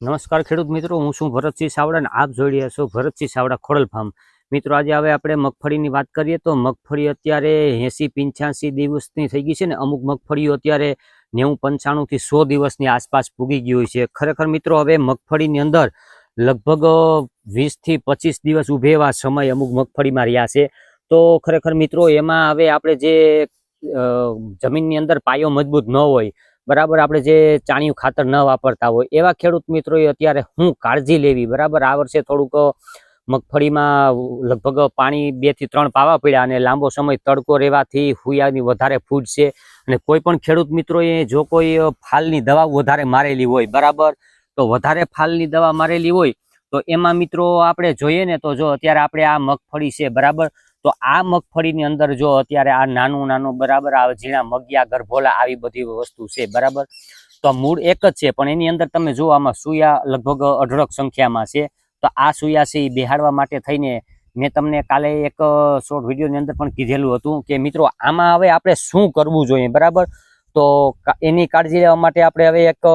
નમસ્કાર ખેડૂત મિત્રો, હું છું ભરતસિંહ સાવડા અને આપ જોઈ રહ્યા છો ભરતસિંહ સાવડા ખોડલ ફાર્મ. મિત્રો, આજે હવે આપણે મગફળીની વાત કરીએ તો મગફળી અત્યારે એસી પંચ્યાસી દિવસની થઈ ગઈ છે ને અમુક મગફળીઓ અત્યારે નેવું પંચાણુંથી સો દિવસની આસપાસ પૂગી ગઈ હોય છે. ખરેખર મિત્રો, હવે મગફળીની અંદર લગભગ વીસથી પચીસ દિવસ ઉભે એવા સમય અમુક મગફળીમાં રહ્યા છે. તો ખરેખર મિત્રો, એમાં હવે આપણે જે જમીનની અંદર પાયો મજબૂત ન હોય બરાબર? આપણે જે ચાણિયું ખાતર ન વાપરતા હોય, એવા ખેડૂત મિત્રોએ અત્યારે હું કાળજી લેવી, બરાબર? આ વર્ષે થોડુંક મગફળીમાં લગભગ પાણી બેથી ત્રણ પાવા પડ્યા અને લાંબો સમય તડકો રહેવાથી હુયાની વધારે ફૂટશે અને કોઈ પણ ખેડૂત મિત્રોએ જો કોઈ ફાલની દવા વધારે મારેલી હોય, બરાબર? તો વધારે ફાલની દવા મારેલી હોય, તો એમાં મિત્રો આપણે જોઈએ ને તો જો અત્યારે આપણે આ મગફળી છે, બરાબર? તો આ મગફળીની અંદર જો અત્યારે આ નાનું નાનું બરાબર આ ઝીણા મગિયા ગરભોલા આવી બધી વસ્તુ છે, બરાબર? તો મૂળ એક જ છે, પણ એની અંદર તમે જો આમાં સુયા લગભગ અઢળક સંખ્યામાં છે, તો આ સુયા છે એ બેહાડવા માટે થઈને મેં તમને કાલે એક શોર્ટ વિડીયોની અંદર પણ કીધેલું હતું કે મિત્રો આમાં હવે આપણે શું કરવું જોઈએ, બરાબર? તો એની કાળજી લેવા માટે આપણે હવે એક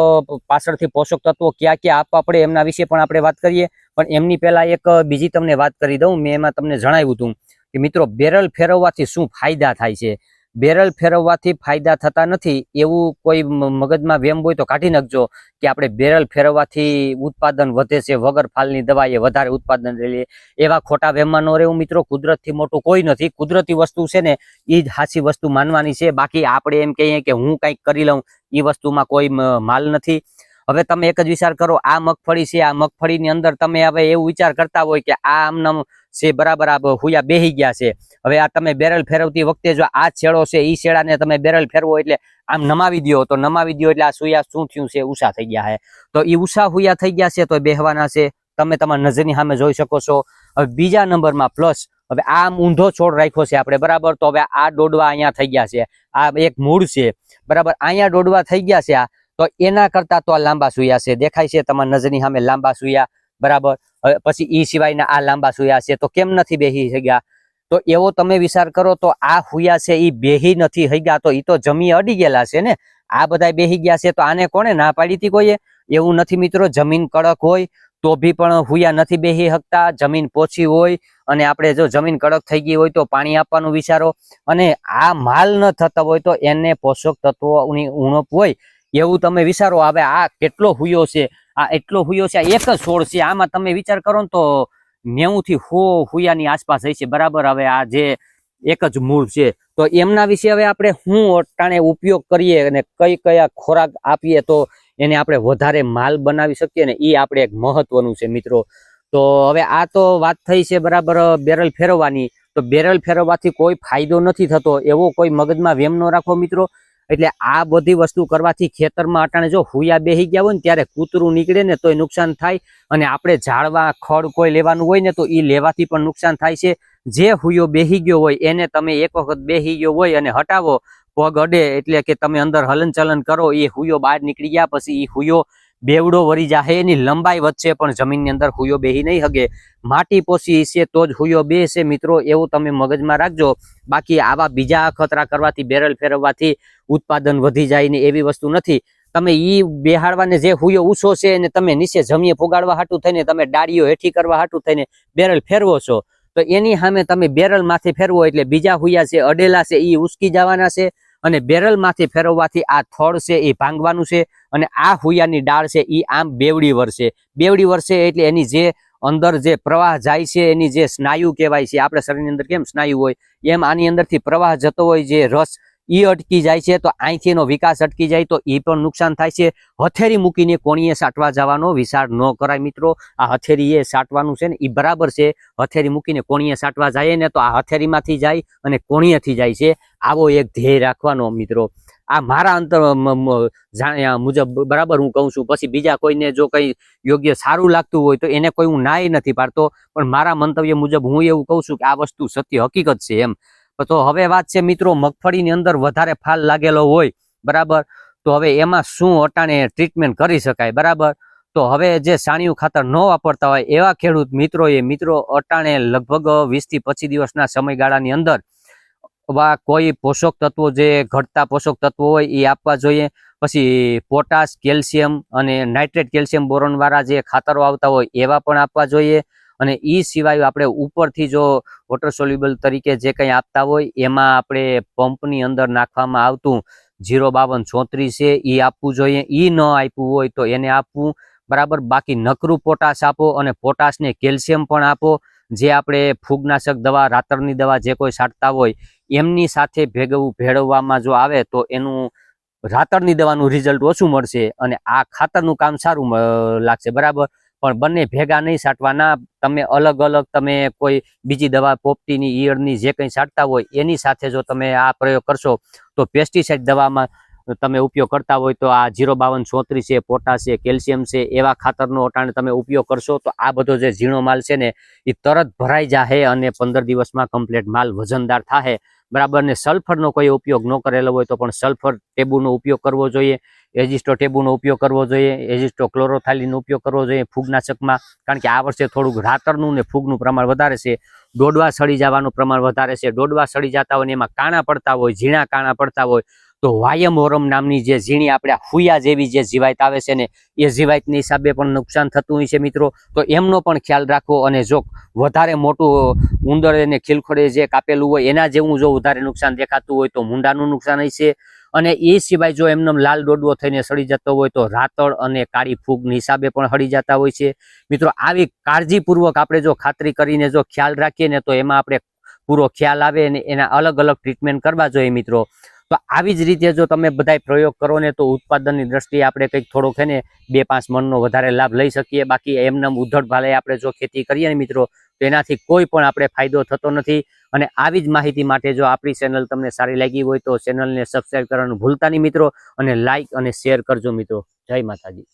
પાછળથી પોષક તત્વો ક્યાં ક્યાં આપવા પડે એમના વિશે પણ આપણે વાત કરીએ. પણ એમની પહેલાં એક બીજી તમને વાત કરી દઉં, મેં એમાં તમને જણાવ્યું હતું. કે મિત્રો, બેરલ ફેરવવાથી શું ફાયદા થાય છે? બેરલ ફેરવવાથી ફાયદા થતા નથી એવું કોઈ મગજમાં વેમ હોય તો કાઢી નાખજો કે આપણે બેરલ ફેરવવાથી ઉત્પાદન વધે છે, વગર ફાલની દવાએ વધારે ઉત્પાદન લઈએ એવા ખોટા વેમમાં ન રહેવું મિત્રો, કુદરતથી મોટું કોઈ નથી. કુદરતી વસ્તુ છે ને એ જ સાચી વસ્તુ માનવાની છે. બાકી આપણે એમ કહીએ કે હું કંઈક કરી લઉં એ વસ્તુમાં કોઈ માલ નથી. હવે તમે એક જ વિચાર કરો, આ મગફળી છે, આ મગફળીની અંદર તમે હવે એવું વિચાર કરતા હોય કે આ આમનામ છે બરાબર, આ હુયા બેહી ગયા છે. હવે આ તમે બેરલ ફેરવતી વખતે જો આ છેડો છે એ છેડાને તમે બેરલ ફેરવો એટલે આમ નમાવી દ્યો. તો નમાવી દ્યો એટલે આ સુયા શું થયું છે ઉષા થઈ ગયા છે તો એ ઉષા હુયા થઈ ગયા છે, તો બેહવાના છે. તમે તમારા નજરની સામે જોઈ શકો છો. હવે બીજા નંબરમાં પ્લસ હવે આમ ઊંધો છોડ રાખ્યો છે આપણે, બરાબર? તો હવે આ ડોડવા અહીંયા થઈ ગયા છે. આ એક મૂળ છે. બરાબર? અહીંયા ડોડવા થઈ ગયા છે આ. તો એના કરતા તો આ લાંબા સુયા છે. દેખાય છે તમારા નજરની સામે લાંબા સુયા. બરાબર? પછી ઈ સિવાયના આ લાંબા સુયા છે તો કેમ નથી બેહી ગયા તો એવો તમે વિચાર કરો તો આ હુયા છે એ બેહી નથી થઈ ગયા તો એ તો જમી અડી ગયેલા છે ને? આ બધા બેહી ગયા છે તો આને કોણે ના પાડી હતી કોઈએ? એવું નથી મિત્રો, જમીન કડક હોય તો બી પણ હુયા નથી બેહી શકતા જમીન પોછી હોય અને આપણે જો જમીન કડક થઈ ગઈ હોય તો પાણી આપવાનું વિચારો. અને આ માલ ન થતા હોય તો એને પોષક તત્વોની ઉણપ હોય એવું તમે વિચારો, હવે આ કેટલો હુયો છે, આ એટલો હુયો છે, આ એક જ છોડ છે, આમાં તમે વિચાર કરો ને તો નેવું થી હો હુયાની આસપાસ હશે, બરાબર? હવે આ જે એક જ મૂળ છે. તો એમના વિશે હવે આપણે શું અટાણે ઉપયોગ કરીએ અને કઈ કયા ખોરાક આપીએ તો એને આપણે વધારે માલ બનાવી શકીએ ને એ આપણે એક મહત્વનું છે મિત્રો. તો હવે આ તો વાત થઈ છે બરાબર, બેરલ ફેરવવાની. તો બેરલ ફેરવવાથી કોઈ ફાયદો નથી થતો, એવો કોઈ મગજમાં વેમ ન રાખો મિત્રો. એટલે આ બધી વસ્તુ કરવાથી ખેતરમાં અટાણે જો હુયા બેહી ગયા હોય ને ત્યારે કૂતરું નીકળે ને તોય નુકસાન થાય અને આપણે ઝાડવા, ખડ કોઈ લેવાનું હોય ને તો એ લેવાથી પણ નુકસાન થાય છે. જે હુયો બેહી ગયો હોય એને તમે એક વખત બેહી ગયો હોય અને હટાવો, પગ અડે એટલે કે તમે અંદર હલનચલન કરો, એ હુયો બહાર નીકળી ગયા પછી એ હુયો બેવડો વળી જાહે, એની લંબાઈ વચ્ચે પણ જમીનની અંદર હુયો બેહી નહીં હગે. માટી પોસી છે તો જ હુયો બેસે મિત્રો, એવું તમે મગજમાં રાખજો. બાકી આવા બીજા અખતરા કરવાથી, બેરલ ફેરવવાથી ઉત્પાદન વધી જાય ને એવી વસ્તુ નથી. તમે ઈ બેહાડવાને જે હુયો ઊંચો છે એને તમે નીચે જમીએ પોગાડવા હાટું થઈને, તમે ડાળીઓ હેઠી કરવા હાટું થઈને બેરલ ફેરવો છો, તો એની સામે તમે બેરલ માથે ફેરવો એટલે બીજા હુયા છે, અડેલા છે એ ઉસકી જવાના છે. અને બેરલમાંથી ફેરવવાથી આ થળ છે એ ભાંગવાનું છે અને આ હુયાની ડાળ છે એ આમ બેવડી વરસે. બેવડી વરસે એટલે એની જે અંદર જે પ્રવાહ જાય છે, એની જે સ્નાયુ કહેવાય છે. આપણે શરીરની અંદર કેમ સ્નાયુ હોય? એમ આની અંદરથી પ્રવાહ જતો હોય, જે રસ ઈ અટકી જાય છે, તો અહીંથી એનો વિકાસ અટકી જાય, તો એ પણ નુકસાન થાય છે. હથેરી મૂકીને કોણીએ સાટવા જવાનો વિચાર ન કરાય મિત્રો. આ હથેરી એ સાટવાનું છે ને એ બરાબર છે. હથેરી મૂકીને કોણીએ સાટવા જાય ને, તો આ હથેરીમાંથી જાય અને કોણીએથી જાય છે. આવો એક ધ્યેય રાખવાનો મિત્રો. આ મારા અંતર મુજબ બરાબર હું કહું છું. પછી બીજા કોઈને જો કંઈ યોગ્ય સારું લાગતું હોય તો એને કોઈ હું નાય નથી પાડતો. પણ મારા મંતવ્ય મુજબ હું એવું કહું છું કે આ વસ્તુ સત્ય હકીકત છે એમ. તો હવે વાત છે મિત્રો મગફળીની અંદર વધારે ફાલ લાગેલો હોય, બરાબર? તો હવે એમાં શું અટાણે ટ્રીટમેન્ટ કરી શકાય, બરાબર? તો હવે જે સાણિયું ખાતર ન વાપરતા હોય એવા ખેડૂત મિત્રોએ, મિત્રો અટાણે લગભગ વીસથી પચીસ દિવસના સમયગાળાની અંદર વા કોઈ પોષક તત્વો જે ઘટતા પોષક તત્વો હોય એ આપવા જોઈએ. પછી પોટાશ, કેલ્શિયમ અને નાઇટ્રેટ કેલ્શિયમ બોરોન વાળા જે ખાતરો આવતા હોય એવા પણ આપવા જોઈએ. અને એ સિવાય આપણે ઉપરથી જો વોટર સોલ્યુબલ તરીકે જે કંઈ આપતા હોય, એમાં આપણે પંપની અંદર નાખવામાં આવતું જીરો બાવન ચોત્રીસ છે એ આપવું જોઈએ. એ ન આપ્યું હોય તો એને આપવું. બરાબર? બાકી નકરું પોટાશ આપો અને પોટાશને કેલ્શિયમ પણ આપો. જે આપણે ફૂગનાશક દવા, રાતરની દવા જે કોઈ છાંટતા હોય, એમની સાથે ભેગવું ભેળવવામાં જો આવે તો એનું રાતરની દવાનું રિઝલ્ટ ઓછું મળશે અને આ ખાતરનું કામ સારું લાગશે. બરાબર? પણ બંને ભેગા નહીં છાંટવાના તમે અલગ અલગ તમે કોઈ બીજી દવા પોપટીની, ઈયળની જે કંઈ છાંટતા હોય એની સાથે જો તમે આ પ્રયોગ કરશો, તો પેસ્ટિસાઇડ દવામાં તમે ઉપયોગ કરતા હોય તો આ જીરો બાવન ચોત્રીસ છે, પોટાશ છે, કેલ્શિયમ છે, એવા ખાતરનો અટાણે તમે ઉપયોગ કરશો, તો આ બધો જે ઝીણો માલ છે ને એ તરત ભરાઈ જાહે અને પંદર દિવસમાં કમ્પ્લીટ માલ વજનદાર થાહે. બરાબર ને સલ્ફરનો કોઈ ઉપયોગ ન કરેલો હોય તો પણ સલ્ફર ટેબુનો ઉપયોગ કરવો જોઈએ એજિસ્ટો ટેબુનો ઉપયોગ કરવો જોઈએ એજિસ્ટો ક્લોરોથાલીનો ઉપયોગ કરવો જોઈએ ફૂગનાશકમાં, કારણ કે આ વર્ષે થોડુંક રાતરનું ને ફૂગનું પ્રમાણ વધારે છે, દોડવા સડી જવાનું પ્રમાણ વધારે છે, દોડવા સડી જતા હોય ને એમાં કાણા પડતા હોય, ઝીણા કાણા પડતા હોય તો વાયમોરમ નામની જે ઝીણી આપણે ફુયા જેવી જે જીવાત આવે છે ને, એ જીવાતની હિસાબે પણ નુકસાન થતું હોય છે મિત્રો. તો એમનો પણ ખ્યાલ રાખવો અને જો વધારે મોટું ઉંદર એને ખીલખોડે જે કાપેલું હોય, એના જેવું જો વધારે નુકસાન દેખાતું હોય તો મુંડાનું નુકસાન હશે અને એ સિવાય જો એમનો લાલ દોડવો થઈને સડી જતો હોય તો રાતળ અને કાળી ફૂગની હિસાબે પણ હળી જતા હોય છે. મિત્રો, આવી કાળજીપૂર્વક આપણે જો ખાતરી કરીને જો ખ્યાલ રાખીએ ને તો એમાં આપણે પૂરો ખ્યાલ આવે અને એના અલગ અલગ ટ્રીટમેન્ટ કરવા જોઈએ મિત્રો. તો આવી જ રીતે જો તમે બધા પ્રયોગ કરો ને તો ઉત્પાદનની દ્રષ્ટિએ આપણે કંઈક થોડોક છે ને બે પાંચ મણનો વધારે લાભ લઈ શકીએ. બાકી એમને ઉધડ ભાલે આપણે જો ખેતી કરીએ ને મિત્રો, તો એનાથી કોઈ પણ આપણે ફાયદો થતો નથી. અને આવી જ માહિતી માટે જો આપણી ચેનલ તમને સારી લાગી હોય તો ચેનલને સબસ્ક્રાઈબ કરવાનું ભૂલતા નહીં મિત્રો, અને લાઇક અને શેર કરજો મિત્રો. જય માતાજી.